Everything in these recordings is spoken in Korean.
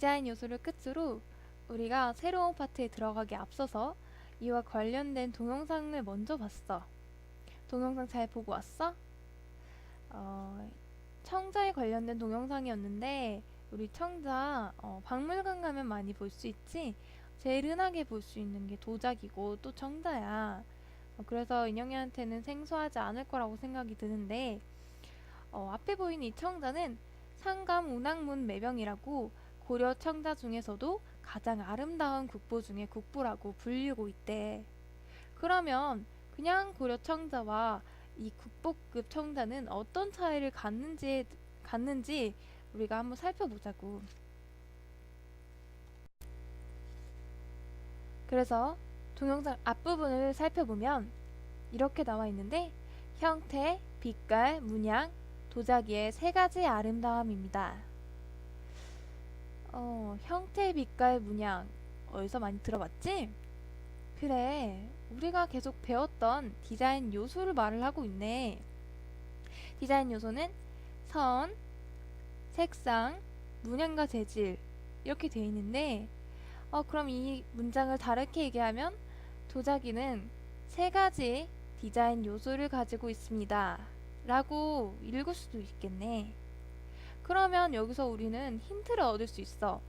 디자인 요소를 끝으로 우리가 새로운 파트에 들어가기 앞서서 이와 관련된 동영상을 먼저 봤어. 동영상 잘 보고 왔어? 어, 청자에 관련된 동영상이었는데 우리 청자 어, 박물관 가면 많이 볼 수 있지? 제일 흔하게 볼 수 있는 게 도자기고 또 청자야. 어, 그래서 인형이한테는 생소하지 않을 거라고 생각이 드는데 어, 앞에 보이는 이 청자는 상감 운항문 매병이라고 고려 청자 중에서도 가장 아름다운 국보 중에 국보라고 불리고 있대. 그러면 그냥 고려 청자와 이 국보급 청자는 어떤 차이를 갖는지, 갖는지 우리가 한번 살펴보자고. 그래서 동영상 앞부분을 살펴보면 이렇게 나와 있는데 형태, 빛깔, 문양, 도자기의 세 가지 아름다움입니다. 어, 형태, 빛깔, 문양 어디서 많이 들어봤지? 그래, 우리가 계속 배웠던 디자인 요소를 말을 하고 있네. 디자인 요소는 선, 색상, 문양과 재질 이렇게 되어 있는데 어, 그럼 이 문장을 다르게 얘기하면 도자기는 세 가지 디자인 요소를 가지고 있습니다. 라고 읽을 수도 있겠네. 그러면 여기서 우리는 힌트를 얻을 수 있어.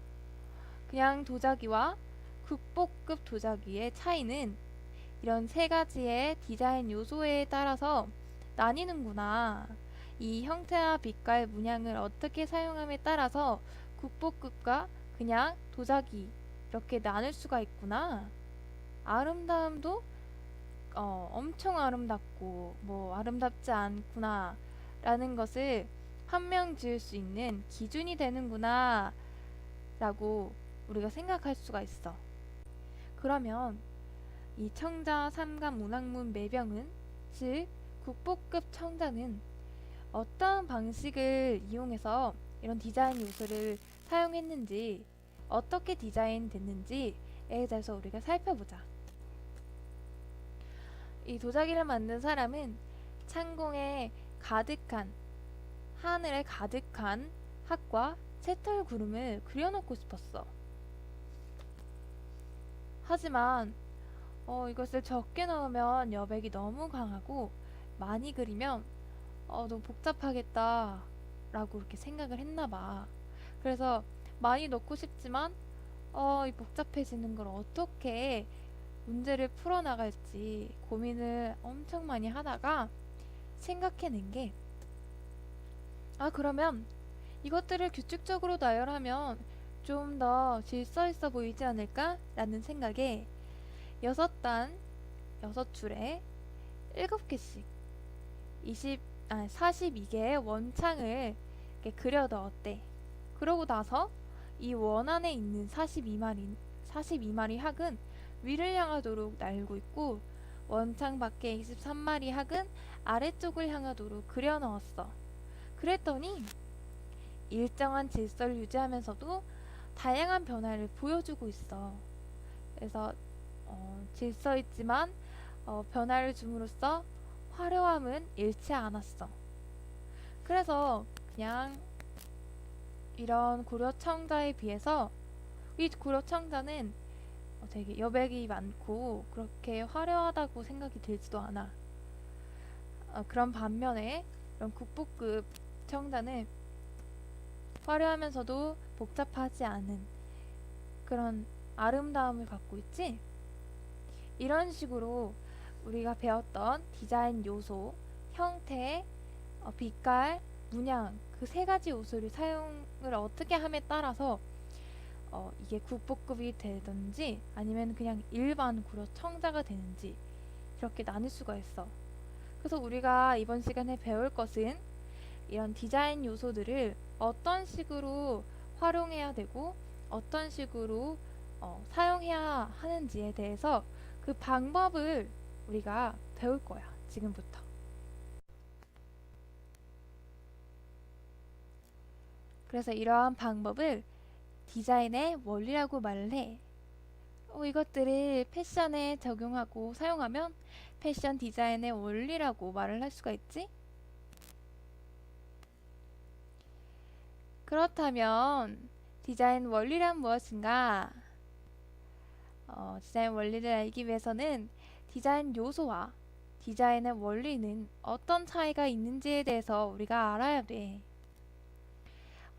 그냥 도자기와 국보급 도자기의 차이는 이런 세 가지의 디자인 요소에 따라서 나뉘는구나. 이 형태와 빛깔, 문양을 어떻게 사용함에 따라서 국보급과 그냥 도자기 이렇게 나눌 수가 있구나. 아름다움도 어, 엄청 아름답고 뭐 아름답지 않구나 라는 것을 판명 지을 수 있는 기준이 되는구나 라고 우리가 생각할 수가 있어. 그러면 이 청자 삼감 문학문 매병은 즉 국보급 청자는 어떤 방식을 이용해서 이런 디자인 요소를 사용했는지 어떻게 디자인 됐는지에 대해서 우리가 살펴보자. 이 도자기를 만든 사람은 창공에 가득한 하늘에 가득한 학과 새털 구름을 그려놓고 싶었어. 하지만 어, 이것을 적게 넣으면 여백이 너무 강하고 많이 그리면 어, 너무 복잡하겠다 라고 이렇게 생각을 했나 봐. 그래서 많이 넣고 싶지만 어, 이 복잡해지는 걸 어떻게 문제를 풀어나갈지 고민을 엄청 많이 하다가 생각해낸 게, 아, 그러면 이것들을 규칙적으로 나열하면 좀 더 질서 있어 보이지 않을까? 라는 생각에 여섯 단, 여섯 줄에 일곱 개씩 20, 아, 42개의 원창을 그려 넣었대. 그러고 나서 이 원 안에 있는 42마리, 42마리 학은 위를 향하도록 날고 있고 원창 밖에 23마리 학은 아래쪽을 향하도록 그려 넣었어. 그랬더니 일정한 질서를 유지하면서도 다양한 변화를 보여주고 있어. 그래서 어, 질서 있지만 어, 변화를 줌으로써 화려함은 잃지 않았어. 그래서 그냥 이런 고려청자에 비해서 이 고려청자는 어, 되게 여백이 많고 그렇게 화려하다고 생각이 들지도 않아. 어, 그런 반면에 이런 국보급 청자는 화려하면서도 복잡하지 않은 그런 아름다움을 갖고 있지? 이런 식으로 우리가 배웠던 디자인 요소, 형태, 어, 빛깔, 문양 그 세 가지 요소를 사용을 어떻게 함에 따라서 어, 이게 국보급이 되든지 아니면 그냥 일반 구로 청자가 되는지 이렇게 나눌 수가 있어. 그래서 우리가 이번 시간에 배울 것은 이런 디자인 요소들을 어떤 식으로 활용해야 되고 어떤 식으로 어, 사용해야 하는지에 대해서 그 방법을 우리가 배울 거야. 지금부터. 그래서 이러한 방법을 디자인의 원리라고 말을 해. 어, 이것들을 패션에 적용하고 사용하면 패션 디자인의 원리라고 말을 할 수가 있지? 그렇다면 디자인 원리란 무엇인가? 어, 디자인 원리를 알기 위해서는 디자인 요소와 디자인의 원리는 어떤 차이가 있는지에 대해서 우리가 알아야 돼.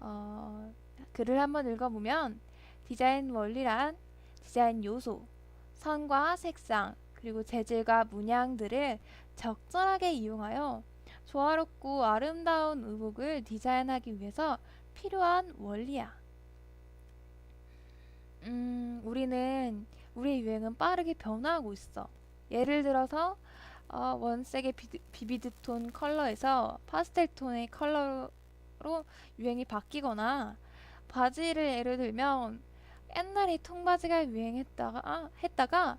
어, 글을 한번 읽어보면 디자인 원리란 디자인 요소, 선과 색상, 그리고 재질과 문양들을 적절하게 이용하여 조화롭고 아름다운 의복을 디자인하기 위해서 필요한 원리야. 음, 우리는 우리의 유행은 빠르게 변화하고 있어. 예를 들어서 어, 원색의 비드, 비비드 톤 컬러에서 파스텔 톤의 컬러로 유행이 바뀌거나 바지를 예를 들면 옛날에 통바지가 유행했다가 아, 했다가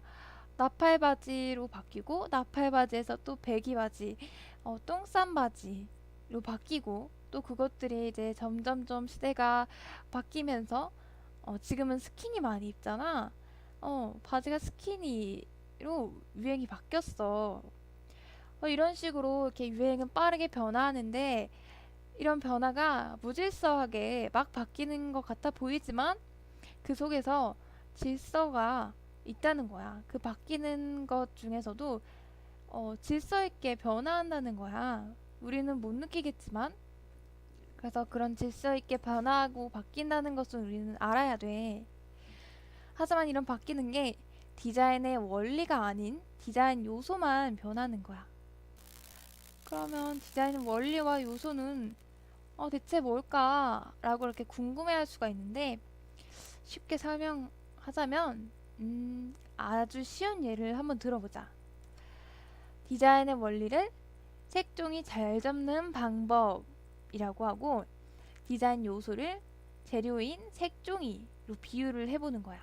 나팔 바지로 바뀌고 나팔 바지에서 또 배기 바지, 어, 똥싼 바지로 바뀌고 또 그것들이 이제 점점 점 시대가 바뀌면서 어, 지금은 스키니 많이 입잖아. 어, 바지가 스키니로 유행이 바뀌었어. 어, 이런 식으로 이렇게 유행은 빠르게 변화하는데 이런 변화가 무질서하게 막 바뀌는 것 같아 보이지만 그 속에서 질서가 있다는 거야. 그 바뀌는 것 중에서도 어, 질서 있게 변화한다는 거야. 우리는 못 느끼겠지만 그래서 그런 질서 있게 변화하고 바뀐다는 것을 우리는 알아야 돼. 하지만 이런 바뀌는 게 디자인의 원리가 아닌 디자인 요소만 변하는 거야. 그러면 디자인 원리와 요소는 어, 대체 뭘까 라고 이렇게 궁금해 할 수가 있는데 쉽게 설명하자면 음, 아주 쉬운 예를 한번 들어보자. 디자인의 원리를 색종이 잘 잡는 방법 이라고 하고 디자인 요소를 재료인 색종이로 비유를 해보는 거야.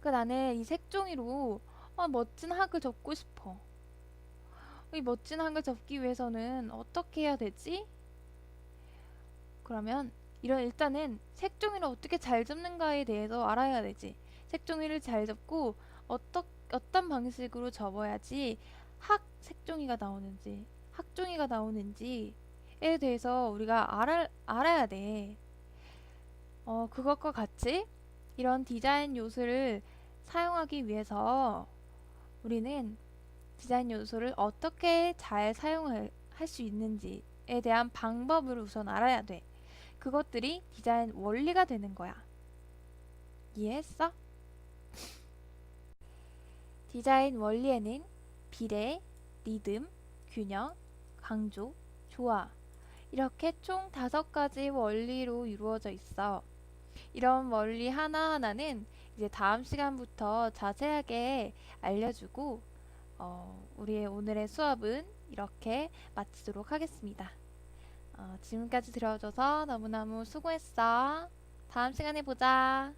그 나는 이 색종이로 어, 멋진 학을 접고 싶어. 이 멋진 학을 접기 위해서는 어떻게 해야 되지? 그러면 이런 일단은 색종이를 어떻게 잘 접는가에 대해서 알아야 되지. 색종이를 잘 접고 어떠, 어떤 방식으로 접어야지 학 색종이가 나오는지 학종이가 나오는지 에 대해서 우리가 알아, 알아야 돼. 어, 그것과 같이 이런 디자인 요소를 사용하기 위해서 우리는 디자인 요소를 어떻게 잘 사용할 수 있는지에 대한 방법을 우선 알아야 돼. 그것들이 디자인 원리가 되는 거야. 이해했어? 디자인 원리에는 비례, 리듬, 균형, 강조, 조화 이렇게 총 다섯 가지 원리로 이루어져 있어. 이런 원리 하나하나는 이제 다음 시간부터 자세하게 알려주고 어, 우리의 오늘의 수업은 이렇게 마치도록 하겠습니다. 어, 지금까지 들어줘서 너무너무 수고했어. 다음 시간에 보자.